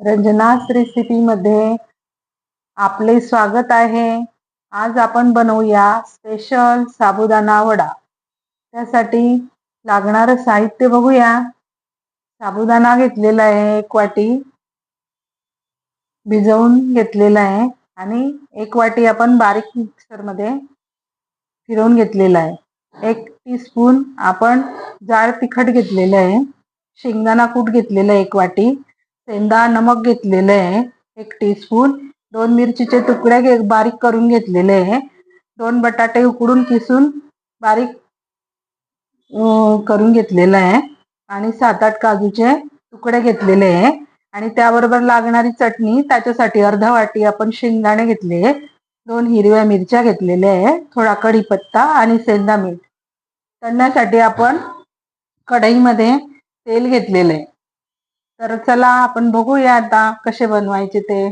रंजनास रेसिपीमध्ये आपले स्वागत आहे. आज आपण बनवूया स्पेशल साबुदाणा वडा. त्यासाठी लागणारं साहित्य बघूया. साबुदाणा घेतलेला आहे एक वाटी. भिजवून घेतलेला आहे. आणि एक वाटी आपण बारीक मिक्सरमध्ये फिरवून घेतलेला आहे. एक टीस्पून आपण जाड तिखट घेतलेलं आहे. शेंगदाणा कूट घेतलेला आहे एक वाटी. सेंदा नमक घेतलेलं आहे एक टीस्पून दोन मिरचीचे तुकडे बारीक करून घेतलेले आहे. दोन बटाटे उकडून किसून बारीक करून घेतलेलं आहे. आणि सात आठ काजूचे तुकडे घेतलेले आहे. आणि त्याबरोबर लागणारी चटणी त्याच्यासाठी अर्धा वाटी आपण शेंगदाणे घेतले दोन हिरव्या मिरच्या घेतलेल्या आहे थोडा कढीपत्ता आणि सेंदा मीठ. तळण्यासाठी आपण कढईमध्ये तेल घेतलेलं आहे. तर चला आपण बघूया आता कसे बनवायचे ते.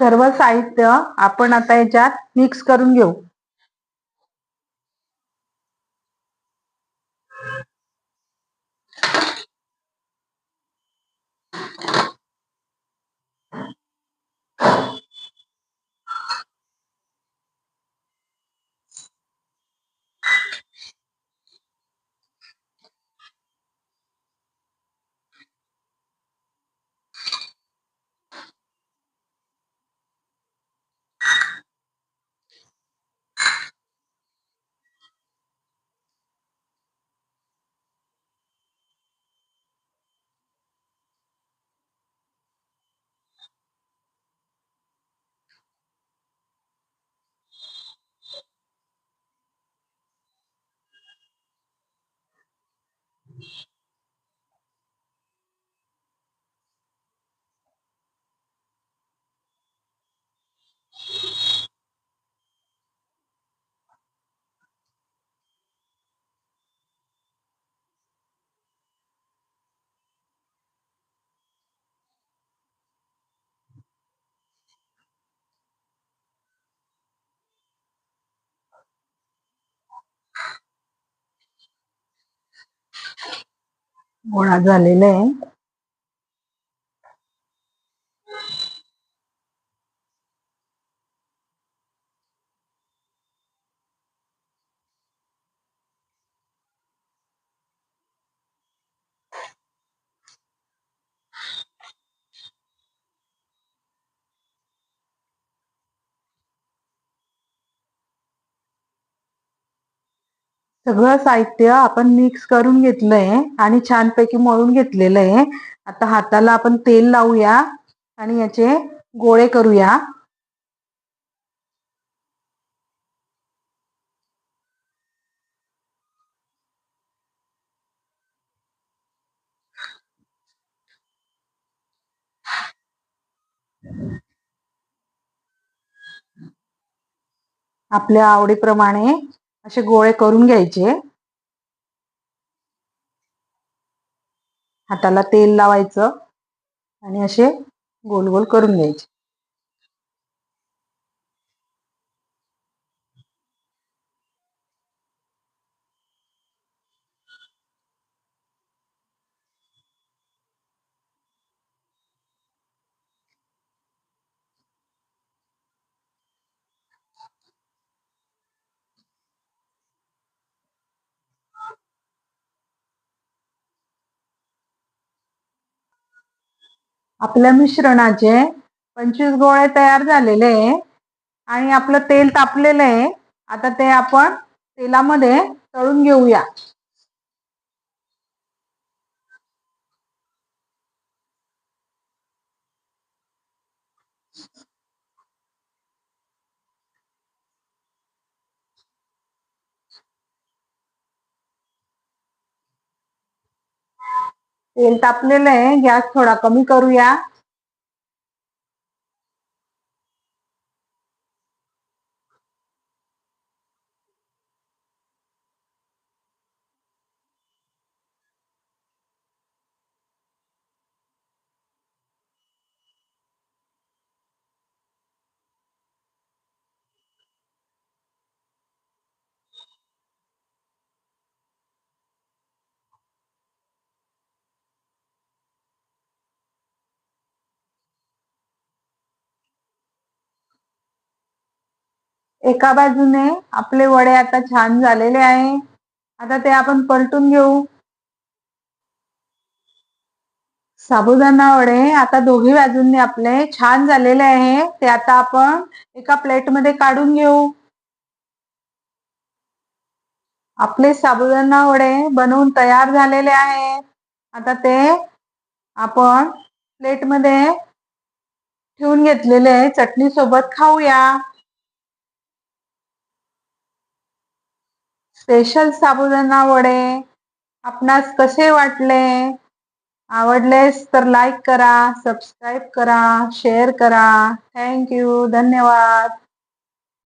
सर्व साहित्य आपण आता याच्यात मिक्स करून घेऊ. गोळा झालेला आहे. सगळं साहित्य आपण मिक्स करून घेतलंय आणि छानपैकी मळून घेतलेलं आहे. आता हाताला आपण तेल लावूया आणि याचे गोळे करूया. आपल्या आवडीप्रमाणे असे गोळे करून घ्यायचे. हाताला तेल लावायचं आणि असे गोल गोल करून घ्यायचे. आपल्या मिश्रणाचे पंचवीस गोळे तयार झालेले आहे आणि आपलं तेल तापलेलं आहे. आता ते आपण तेलामध्ये तळून घेऊया. तेल तापलेलं आहे गॅस थोडा कमी करूया. एका बाजूने आपले वडे आता छान झालेले आहे. आता ते आपण पलटून घेऊ. साबुदाणा वडे आता दोघी बाजूंनी आपले छान झालेले आहे. ते आता आपण एका प्लेटमध्ये काढून घेऊ. आपले साबुदाणा वडे बनवून तयार झालेले आहे. आता ते आपण प्लेटमध्ये ठेवून घेतलेले चटणी सोबत खाऊया. स्पेशल साबुदाणा वडे. आपणास कसे वाटले? आवडलेस तर लाईक करा सबस्क्राईब करा शेअर करा. थँक्यू धन्यवाद.